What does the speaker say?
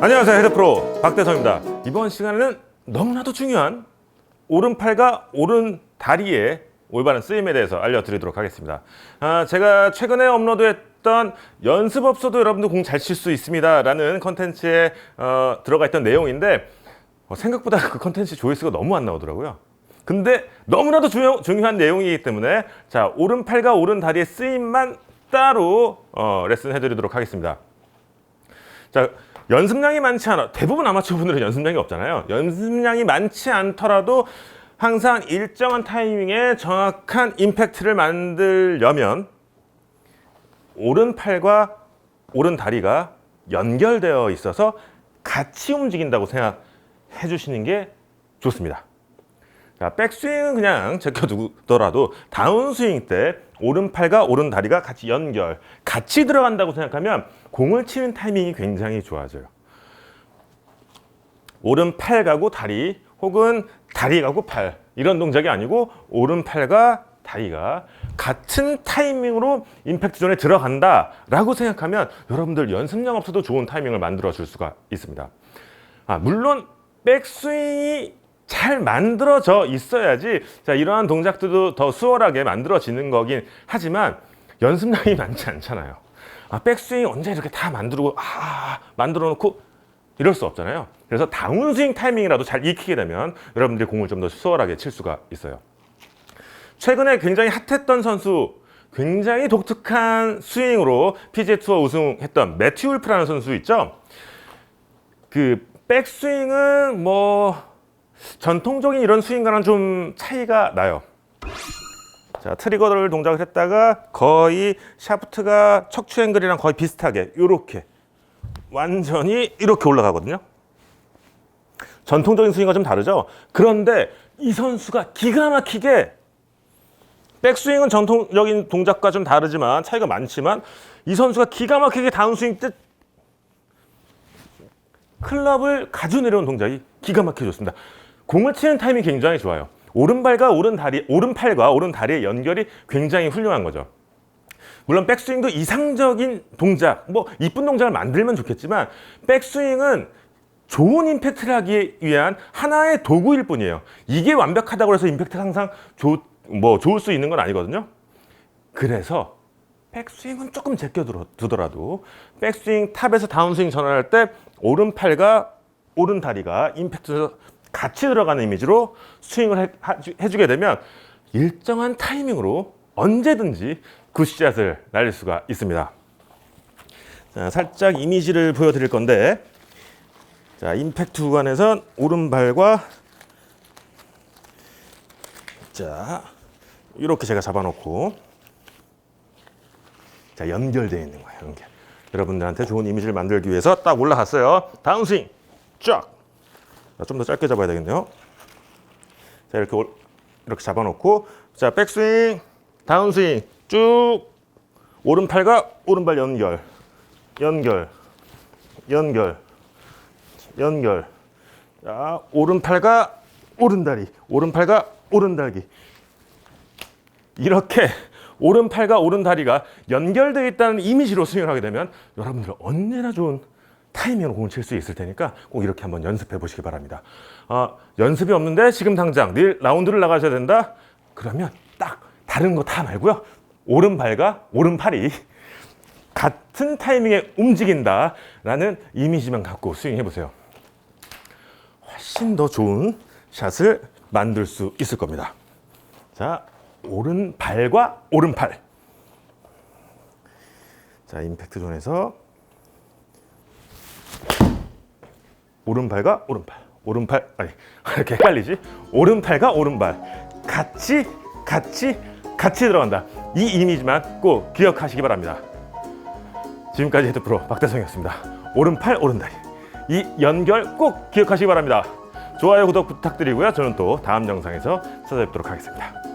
안녕하세요 헤드프로. 박대성입니다. 이번 시간에는 너무나도 중요한 오른팔과 오른 다리의 올바른 쓰임에 대해서 알려드리도록 하겠습니다. 아, 제가 최근에 업로드했던 연습 없어도 여러분들 공 잘 칠 수 있습니다. 라는 컨텐츠에 어, 들어가 있던 내용인데 어, 생각보다 그 컨텐츠 조회수가 너무 안 나오더라고요. 근데 너무나도 중요, 중요한 내용이기 때문에 자 오른팔과 오른 다리의 쓰임만 따로 어, 레슨 해드리도록 하겠습니다. 자, 연습량이 많지 않아. 대부분 아마추어 분들은 연습량이 없잖아요. 연습량이 많지 않더라도 항상 일정한 타이밍에 정확한 임팩트를 만들려면 오른팔과 오른 다리가 연결되어 있어서 같이 움직인다고 생각해 주시는 게 좋습니다. 자, 백스윙은 그냥 제껴두더라도 다운스윙 때 오른팔과 오른다리가 같이 연결, 같이 들어간다고 생각하면 공을 치는 타이밍이 굉장히 좋아져요. 오른팔 가고 다리 혹은 다리 가고 팔 이런 동작이 아니고 오른팔과 다리가 같은 타이밍으로 임팩트 존에 들어간다 라고 생각하면 여러분들 연습량 없어도 좋은 타이밍을 만들어 줄 수가 있습니다. 아, 물론 백스윙이 잘 만들어져 있어야지 자 이러한 동작들도 더 수월하게 만들어지는 거긴 하지만 연습량이 많지 않잖아요. 아, 백스윙 언제 이렇게 다 만들고 아 만들어 놓고 이럴 수 없잖아요. 그래서 다운스윙 타이밍이라도 잘 익히게 되면 여러분들이 공을 좀 더 수월하게 칠 수가 있어요. 최근에 굉장히 핫했던 선수, 굉장히 독특한 스윙으로 PGA 투어 우승했던 매튜 울프라는 선수 있죠. 그 백스윙은 뭐 전통적인 이런 스윙과는 좀 차이가 나요. 자, 트리거를 동작을 했다가 거의 샤프트가 척추 앵글이랑 거의 비슷하게 이렇게 완전히 이렇게 올라가거든요. 전통적인 스윙과 좀 다르죠. 그런데 이 선수가 기가 막히게 백스윙은 전통적인 동작과 좀 다르지만 차이가 많지만 이 선수가 기가 막히게 다운스윙 때 클럽을 가져 내려온 동작이 기가 막혀졌습니다. 공을 치는 타임이 굉장히 좋아요. 오른발과 오른 다리, 오른팔과 오른 다리의 연결이 굉장히 훌륭한 거죠. 물론 백스윙도 이상적인 동작, 뭐 이쁜 동작을 만들면 좋겠지만 백스윙은 좋은 임팩트를 하기 위한 하나의 도구일 뿐이에요. 이게 완벽하다고 해서 임팩트가 항상 좋, 뭐 좋을 수 있는 건 아니거든요. 그래서 백스윙은 조금 제껴두더라도 백스윙 탑에서 다운스윙 전환할 때 오른팔과 오른 다리가 임팩트 같이 들어가는 이미지로 스윙을 해, 해주게 되면 일정한 타이밍으로 언제든지 굿샷을 날릴 수가 있습니다. 자, 살짝 이미지를 보여드릴 건데 자, 임팩트 구간에선 오른발과 자, 이렇게 제가 잡아놓고 자, 연결되어 있는 거예요. 연결. 여러분들한테 좋은 이미지를 만들기 위해서 딱 올라갔어요. 다운 스윙 쫙. 좀 더 짧게 잡아야 되겠네요. 자, 이렇게 올- 이렇게 잡아놓고 자, 백스윙, 다운스윙 쭉 오른팔과 오른발 연결, 연결, 연결, 연결. 자, 오른팔과 오른다리, 오른팔과 오른다리. 이렇게 오른팔과 오른다리가 연결되어 있다는 이미지로 스윙을 하게 되면 여러분들 언제나 좋은 타이밍으로 공을 칠 수 있을 테니까 꼭 이렇게 한번 연습해 보시기 바랍니다. 아, 연습이 없는데 지금 당장 내일 라운드를 나가셔야 된다? 그러면 딱 다른 거 다 말고요. 오른발과 오른팔이 같은 타이밍에 움직인다라는 이미지만 갖고 스윙해 보세요. 훨씬 더 좋은 샷을 만들 수 있을 겁니다. 자, 오른발과 오른팔. 자, 임팩트 존에서 오른발과 오른팔. 오른팔 아니 이렇게 헷갈리지? 오른팔과 오른발 같이 같이 같이 들어간다. 이 이미지만 꼭 기억하시기 바랍니다. 지금까지 헤드 프로 박대성이었습니다. 오른팔 오른다리 이 연결 꼭 기억하시기 바랍니다. 좋아요 구독 부탁드리고요. 저는 또 다음 영상에서 찾아뵙도록 하겠습니다.